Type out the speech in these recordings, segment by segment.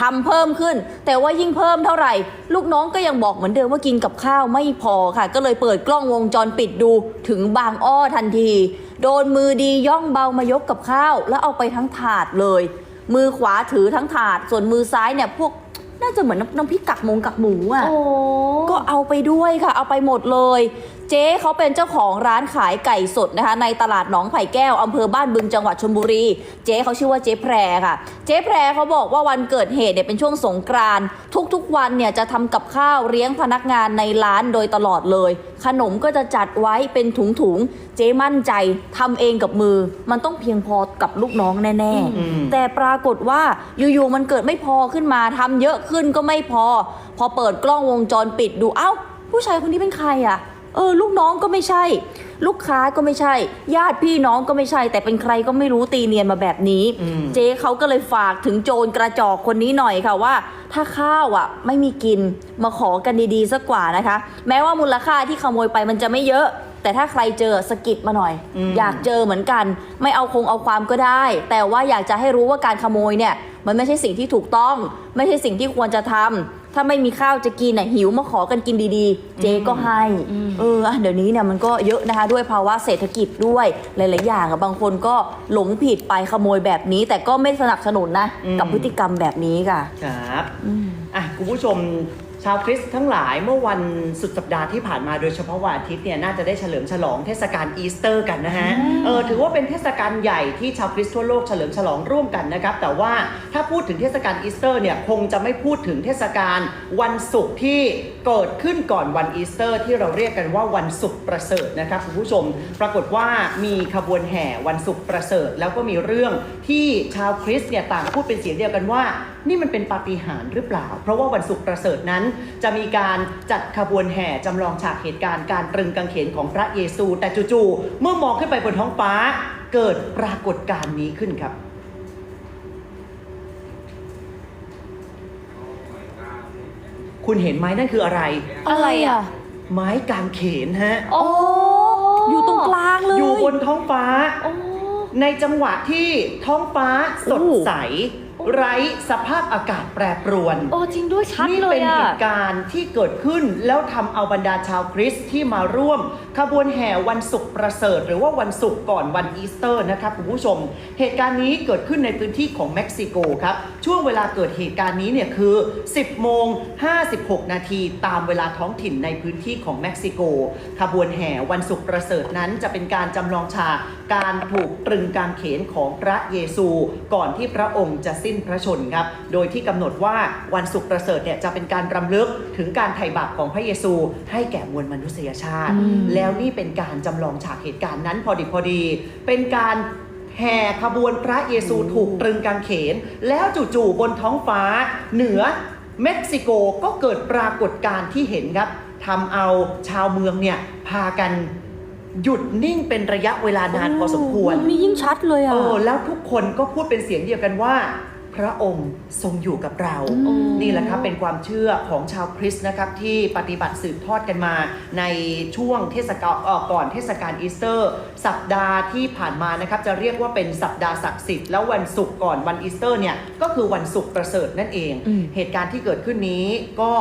ทำเพิ่มขึ้น แต่ว่ายิ่งเพิ่มเท่าไหร่ ลูกน้องก็ยังบอกเหมือนเดิมว่ากินกับข้าวไม่พอค่ะ ก็เลยเปิดกล้องวงจรปิดดูถึงบางอ้อทันที โดนมือดีย่องเบามายกกับข้าว แล้วเอาไปทั้งถาดเลย มือขวาถือทั้งถาด ส่วนมือซ้ายเนี่ยพวกน่าจะเหมือนน้ำน้ำพริกกักหมงกักหมูอะโอ้ก็เอาไปด้วยค่ะ เอาไปหมดเลย เจ๊เขาเป็นเจ้าของร้านขายไก่สดนะคะ ในตลาดหนองไผ่แก้วอำเภอบ้านบึงจังหวัดชลบุรี เจ๊เขาชื่อว่าเจ๊แพรค่ะ เจ๊แพรเขาบอกว่าวันเกิดเหตุเนี่ยเป็นช่วงสงกรานต์ทุกๆวันเนี่ยจะทำกับข้าวเลี้ยงพนักงานในร้านโดยตลอดเลย ขนมก็จะจัดไว้เป็นถุงๆเจ๊มั่นใจทำเองกับมือ มันต้องเพียงพอกับลูกน้องแน่อืมๆแต่ปรากฏว่าอยู่ๆมันเกิดไม่พอขึ้นมาทำเยอะขึ้นก็ไม่พอ พอเปิดกล้องวงจรปิดดูเอ้า ผู้ชายคนนี้เป็นใครอะ เออ ลูกน้องก็ไม่ใช่ ลูกค้าก็ไม่ใช่ ญาติพี่น้องก็ไม่ใช่ แต่เป็นใครก็ไม่รู้ตีเนียนมาแบบนี้อืมเจ๊เขาก็เลยฝากถึงโจรกระจอกคนนี้หน่อยค่ะว่า ถ้าข้าวอะ ไม่มีกินมาขอกันดีๆสักกว่านะคะ แม้ว่ามูลค่าที่ขโมยไปมันจะไม่เยอะแต่ถ้าใครเจอสะกิดมาหน่อยอืมอยากเจอเหมือนกัน ไม่เอาคงเอาความก็ได้ แต่ว่าอยากจะให้รู้ว่าการขโมยเนี่ย มันไม่ใช่สิ่งที่ถูกต้อง ไม่ใช่สิ่งที่ควรจะทำถ้าไม่มีข้าวจะกินน่ะหิวมาขอกันกินดีๆ เจ๊ก็ให้เอออะเดี๋ยวนี้เนี่ยมันก็เยอะนะคะ ด้วยภาวะเศรษฐกิจด้วยหลายๆอย่างอะบางคนก็หลงผิดไปขโมยแบบนี้ แต่ก็ไม่สนับสนุนนะอืมกับพฤติกรรมแบบนี้ค่ะ ครับอะคุณผู้ชม ชาวคริสต์ทั้งหลายเมื่อวันสุดสัปดาห์ที่ผ่านมาโดยเฉพาะวันอาทิตย์เนี่ยน่าจะได้เฉลิมฉลองเทศกาลอีสเตอร์กันนะฮะเออถือว่าเป็นเทศกาลใหญ่ที่ชาวคริสต์ทั่วโลกเฉลิมฉลองร่วมกันนะครับ แต่ว่าถ้าพูดถึงเทศกาลอีสเตอร์เนี่ยคงจะไม่พูดถึงเทศกาลวันศุกร์ที่เกิดขึ้นก่อนวันอีสเตอร์ ที่เราเรียกกันว่าวันศุกร์ประเสริฐนะครับคุณผู้ชม ปรากฏว่ามีขบวนแห่วันศุกร์ประเสริฐ แล้วก็มีเรื่องที่ชาวคริสต์เนี่ยต่างพูดเป็นเสียงเดียวกันว่า นี่มันเป็นปาฏิหาริย์หรือเปล่า เพราะว่าวันศุกร์ประเสริฐนั้นจะมีการจัดขบวนแห่จำลองฉากเหตุการณ์การตรึงกางเขนของพระเยซู แต่จู่ๆเมื่อมองขึ้นไปบนท้องฟ้าเกิดปรากฏการณ์นี้ขึ้นครับคุณเห็นไหมนั่นคืออะไร อะไรอะ ไม้กางเขนฮะ โอ้อยู่ตรงกลางเลย อยู่บนท้องฟ้าโอ้ในจังหวะที่ท้องฟ้าสดใส ไร้สภาพอากาศแปรปรวน โอ้จริงด้วยชัดนี่เลเป็ยนอะเหตุการณ์ที่เกิดขึ้นแล้วทำเอาบรรดาชาวคริสต์ที่มาร่วม ขบวนแห่วันศุกร์ประเสริฐ หรือว่าวันศุกร์ก่อนวันอีสเตอร์นะครับคุณผู้ชม เหตุการณ์นี้เกิดขึ้นในพื้นที่ของเม็กซิโกครับ ช่วงเวลาเกิดเหตุการณ์นี้เนี่ยคือ 10 โมง 56 นาทีตามเวลาท้องถิ่นในพื้นที่ของเม็กซิโก ขบวนแห่วันศุกร์ประเสริฐนั้นจะเป็นการจำลองฉากการถูกตรึงกางเขนของพระเยซู ก่อนที่พระองค์จะสิ้นพระชนครับ โดยที่กำหนดว่าวันศุกร์ประเสริฐเนี่ยจะเป็นการรำลึกถึงการไถ่บาปของพระเยซู ให้แก่มวลมนุษยชาติ แล้วนี่เป็นการจำลองฉากเหตุการณ์นั้นพอดีพอดี เป็นการแห่ขบวนพระเยซูถูกตรึงกางเขน แล้วจู่ๆบนท้องฟ้า เหนือเม็กซิโกก็เกิดปรากฏการณ์ที่เห็นครับทำเอาชาวเมืองเนี่ยพากันหยุดนิ่งเป็นระยะเวลานานพอสมควรมุนี่ยิ่งชัดเลยอะ เออ แล้วทุกคนก็พูดเป็นเสียงเดียวกันว่าพ ระองค์ทรงอยู่กับเราอืมนี่แหละครับเป็นความเชื่อของชาวคริสต์นะครับที่ปฏิบัติสืบทอดกันมาในช่วงเทศกาลเอ่อก่อนเทศกาลอีสเตอร์ สัปดาห์ที่ผ่านมานะครับจะเรียกว่าเป็นสัปดาห์ศักดิ์สิทธิ์แล้ววันศุกร์ก่อนวันอีสเตอร์เนี่ยก็คือวันศุกร์ประเสริฐนั่นเองอืมเหตุการณ์ที่เกิดขึ้นนี้ก็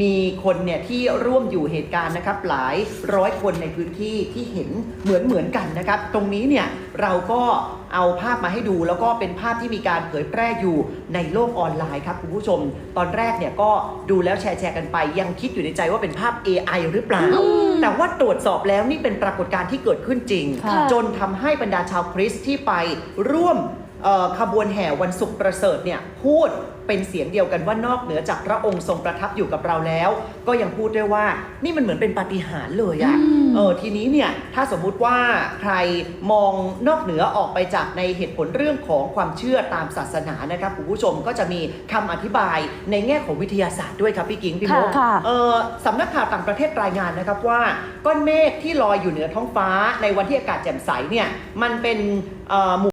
มีคนเนี่ยที่ร่วมอยู่เหตุการณ์นะครับหลายร้อยคนในพื้นที่ที่เห็นเหมือนเหมือนกันนะครับ ตรงนี้เนี่ยเราก็เอาภาพมาให้ดูแล้วก็เป็นภาพที่มีการเผยแพร่อยู่ในโลกออนไลน์ครับคุณผู้ชม ตอนแรกเนี่ยก็ดูแล้วแชร์แชร์กันไป ยังคิดอยู่ในใจว่าเป็นภาพ AI หรือเปล่า แต่ว่าตรวจสอบแล้วนี่เป็นปรากฏการณ์ที่เกิดขึ้นจริงค่ะจนทำให้บรรดาชาวคริสต์ที่ไปร่วมเอ่อ ขบวนแห่วันศุกร์ประเสริฐเนี่ยพูดเป็นเสียงเดียวกันว่านอกเหนือจากพระองค์ทรงประทับอยู่กับเราแล้ว ก็ยังพูดด้วยว่านี่มันเหมือนเป็นปาฏิหาริย์เลยอะอืมเออทีนี้เนี่ยถ้าสมมุติว่าใครมองนอกเหนือออกไปจากในเหตุผลเรื่องของความเชื่อตามศาสนานะครับคุณผู้ชมก็จะมีคำอธิบายในแง่ของวิทยาศาสตร์ด้วยครับพี่กิ้งพี่โมกค่ะเอ่อสำนักข่าวต่างประเทศรายงานนะครับว่าก้อนเมฆที่ลอยอยู่เหนือท้องฟ้าในวันที่อากาศแจ่มใสเนี่ยมันเป็นเอ่อหมู่